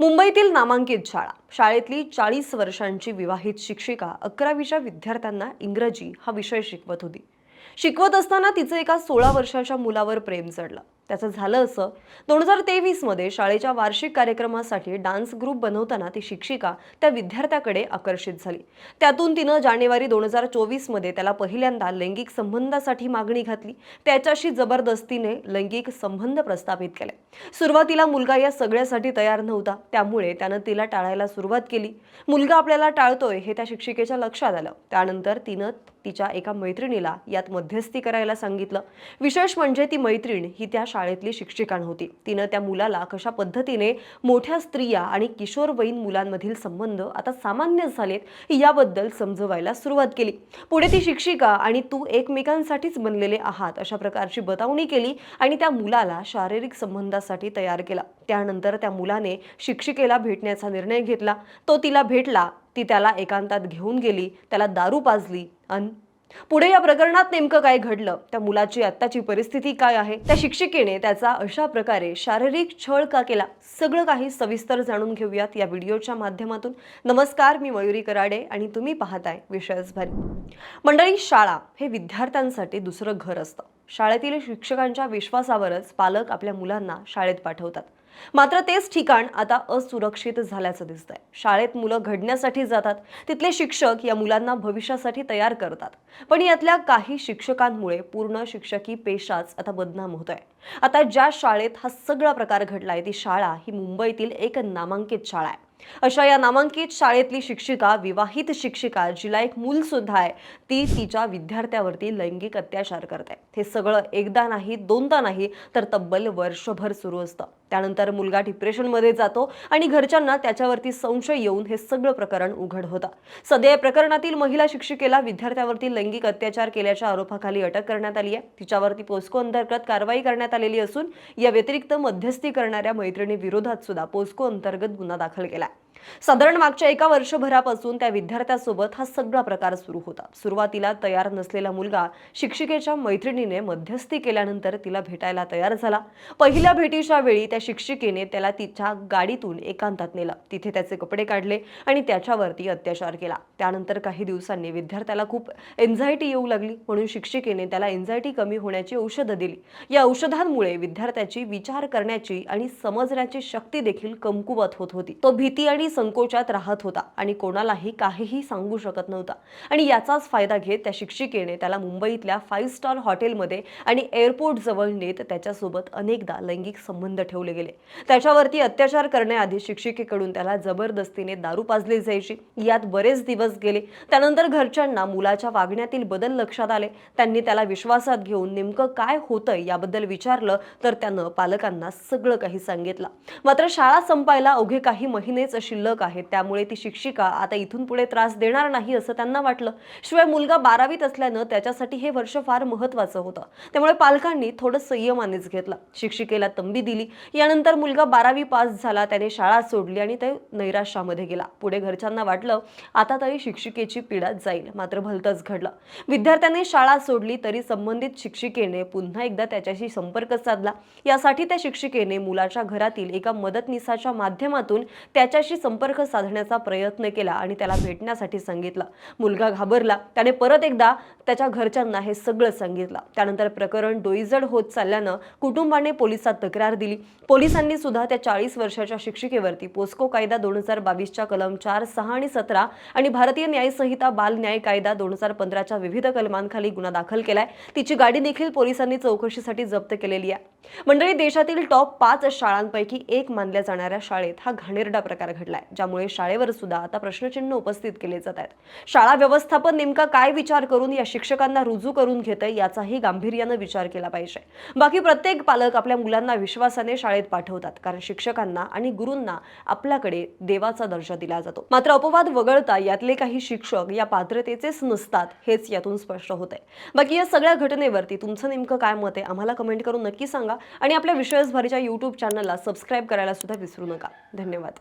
मुंबईतील नामांकित शाळा. शाळेतली चाळीस वर्षांची विवाहित शिक्षिका अकरावीच्या विद्यार्थ्यांना इंग्रजी हा विषय शिकवत होती. शिकवत असताना तिचं एका सोळा वर्षाच्या मुलावर प्रेम चढलं. त्याचं झालं असं. दोन हजार तेवीसमध्ये शाळेच्या वार्षिक कार्यक्रमासाठी डान्स ग्रुप बनवताना ती शिक्षिका त्या विद्यार्थ्याकडे आकर्षित झाली. त्यातून तिनं जानेवारी दोन हजार चोवीसमध्ये त्याला पहिल्यांदा लैंगिक संबंधासाठी मागणी घातली. त्याच्याशी जबरदस्तीने लैंगिक संबंध प्रस्थापित केले. सुरुवातीला मुलगा या सगळ्यासाठी तयार नव्हता. त्यामुळे त्यानं तिला टाळायला सुरुवात केली. मुलगा आपल्याला टाळतोय हे त्या शिक्षिकेच्या लक्षात आलं. त्यानंतर तिनं तिच्या एका मैत्रिणीला यात मध्यस्थी करायला सांगितलं. विशेष म्हणजे ती मैत्रीण ही त्या शाळेतली शिक्षिका नव्हती. तिनं त्या मुलाला कशा पद्धतीने मोठ्या स्त्रिया आणि किशोरवयीन मुलांमधील संबंध आता सामान्य झालेत याबद्दल समजवायला सुरुवात केली. पुढे ती शिक्षिका आणि तू एकमेकांसाठीच बनलेले आहात अशा प्रकारची बतावणी केली आणि त्या मुलाला शारीरिक संबंधासाठी तयार केला. त्यानंतर त्या मुलाने शिक्षिकेला भेटण्याचा निर्णय घेतला. तो तिला भेटला. ती त्याला एकांतात घेऊन गेली. त्याला दारू पाजली अन पुढे या प्रकरणात नेमकं काय घडलं? त्या मुलाची आत्ताची परिस्थिती काय आहे? त्या शिक्षिकेने त्याचा अशा प्रकारे शारीरिक छळ का केला? सगळं काही सविस्तर जाणून घेऊयात या व्हिडिओच्या माध्यमातून. नमस्कार मी मयुरी कराडे आणि तुम्ही पाहताय विषयच भारी मंडळी शाळा हे विद्यार्थ्यांसाठी दुसरं घर असतं. शाळेतील शिक्षकांच्या विश्वासावरच पालक आपल्या मुलांना शाळेत पाठवतात. मात्र तेच ठिकाण आता असुरक्षित झाल्याचं दिसतंय. शाळेत मुलं घडण्यासाठी जातात तिथले शिक्षक या मुलांना भविष्यासाठी तयार करतात. पण यातल्या काही शिक्षकांमुळे पूर्ण शिक्षकी पेशाच आता बदनाम होतोय. आता ज्या शाळेत हा सगळा प्रकार घडलाय ती शाळा ही मुंबईतील एक नामांकित शाळा आहे. अशा या नामांकित शाळेतली शिक्षिका विवाहित शिक्षिका जिला एक मूल सुद्धा आहे ती तिच्या विद्यार्थ्यावरती लैंगिक अत्याचार करते. हे सगळं एकदा नाही दोनदा नाही तर तब्बल वर्षभर सुरू असतं. त्यानंतर मुलगा डिप्रेशनमध्ये जातो आणि घरच्यांना त्याच्यावरती संशय येऊन हे सगळं प्रकरण उघड होतं. सध्या या प्रकरणातील महिला शिक्षिकेला विद्यार्थ्यावरती लैंगिक अत्याचार केल्याच्या आरोपाखाली अटक करण्यात आली आहे. तिच्यावरती पोस्को अंतर्गत कारवाई करण्यात आलेली असून या व्यतिरिक्त मध्यस्थी करणाऱ्या मैत्रिणी विरोधात सुद्धा पोस्को अंतर्गत गुन्हा दाखल केला Agora, साधारण मागच्या एका वर्षभरापासून त्या विद्यार्थ्यासोबत हा सगळा प्रकार सुरू होता. सुरुवातीला तयार नसलेला मुलगा शिक्षिकेच्या मैत्रिणीने मध्यस्थी केल्यानंतर तिला भेटायला तयार झाला. पहिल्या भेटीच्या वेळी त्या शिक्षिकेने त्याला तिच्या गाडीतून एकांतात नेलं. तिथे त्याचे कपडे काढले आणि त्याच्यावरती अत्याचार केला. त्यानंतर काही दिवसांनी विद्यार्थ्याला खूप एन्झायटी येऊ लागली. म्हणून शिक्षिकेने त्याला एन्झायटी कमी होण्याची औषधं दिली. या औषधांमुळे विद्यार्थ्याची विचार करण्याची आणि समजण्याची शक्ती देखील कमकुवत होत होती. तो भीती आणि संकोचात राहत होता आणि कोणालाही काहीही सांगू शकत नव्हता. आणि याचाच फायदा घेत त्या शिक्षिकेने त्याला मुंबईतल्या फाईव्ह स्टार हॉटेलमध्ये आणि एअरपोर्ट जवळ नेत त्याच्यासोबत अनेकदा लैंगिक संबंध ठेवले गेले. त्याच्यावरती अत्याचार करण्याआधी शिक्षिकेकडून त्याला जबरदस्तीने दारू पाजली जायची. यात बरेच दिवस गेले. त्यानंतर घरच्यांना मुलाच्या वागण्यातील बदल लक्षात आले. त्यांनी त्याला विश्वासात घेऊन नेमकं काय होतंय याबद्दल विचारलं तर त्यानं पालकांना सगळं काही सांगितलं. मात्र शाळा संपायला अवघे काही महिनेच शिल्लक आहेत त्यामुळे ती शिक्षिका आता इथून पुढे त्रास देणार नाही असं त्यांना वाटलं. शिवाय मुलगा बारावीत असल्यानं त्याच्यासाठी हे वर्ष फार महत्वाचं होतं. त्यामुळे पालकांनी थोडं संयमानेच घेतलं. शिक्षिकेला तंबी दिली. यानंतर मुलगा बारावी पास झाला त्याने शाळा सोडली आणि ते नैराश्यामध्ये गेला. पुढे घरच्यांना वाटलं आता तरी शिक्षिकेची पीडा जाईल. मात्र भलतंच घडलं. विद्यार्थ्याने शाळा सोडली तरी संबंधित शिक्षिकेने पुन्हा एकदा त्याच्याशी संपर्क साधला. यासाठी त्या शिक्षिकेने मुलाच्या घरातील एका मदतनीसाच्या माध्यमातून त्याच्याशी संपर्क साधण्याचा प्रयत्न केला आणि त्याला भेटण्यासाठी सांगितलं. मुलगा घाबरला. त्याने परत एकदा त्याच्या घरच्यांना हे सगळं सांगितलं. त्यानंतर प्रकरण डोईजड होत चालल्यानं कुटुंबाने पोलिसात तक्रार दिली. पोलिसांनी सुद्धा त्या चाळीस वर्षाच्या शिक्षिकेवरती पोस्को कायदा दोन हजार बावीसच्या कलम चार सहा आणि सतरा आणि भारतीय न्यायसंहिता बाल न्याय कायदा दोन हजार पंधराच्या विविध कलमांखाली गुन्हा दाखल केलाय. तिची गाडी देखील पोलिसांनी चौकशीसाठी जप्त केलेली आहे. मंडळी देशातील टॉप पाच शाळांपैकी एक मानल्या जाणाऱ्या शाळेत हा घाणेरडा प्रकार घडला. घडलाय ज्यामुळे शाळेवर सुद्धा आता प्रश्नचिन्ह उपस्थित केले जात आहेत. शाळा व्यवस्थापन नेमका काय विचार करून या शिक्षकांना रुजू करून घेतंय याचाही गांभीर्यानं विचार केला पाहिजे. बाकी प्रत्येक पालक आपल्या मुलांना विश्वासाने शाळेत पाठवतात कारण शिक्षकांना आणि गुरूंना आपल्याकडे देवाचा दर्जा दिला जातो. मात्र अपवाद वगळता यातले काही शिक्षक या पात्रतेचेच नसतात हेच यातून स्पष्ट होत आहे बाकी या सगळ्या घटनेवरती तुमचं नेमकं काय मत आहे आम्हाला कमेंट करून नक्की सांगा. आणि आपल्या विषयसभरीच्या युट्यूब चॅनलला सबस्क्राईब करायला सुद्धा विसरू नका. धन्यवाद.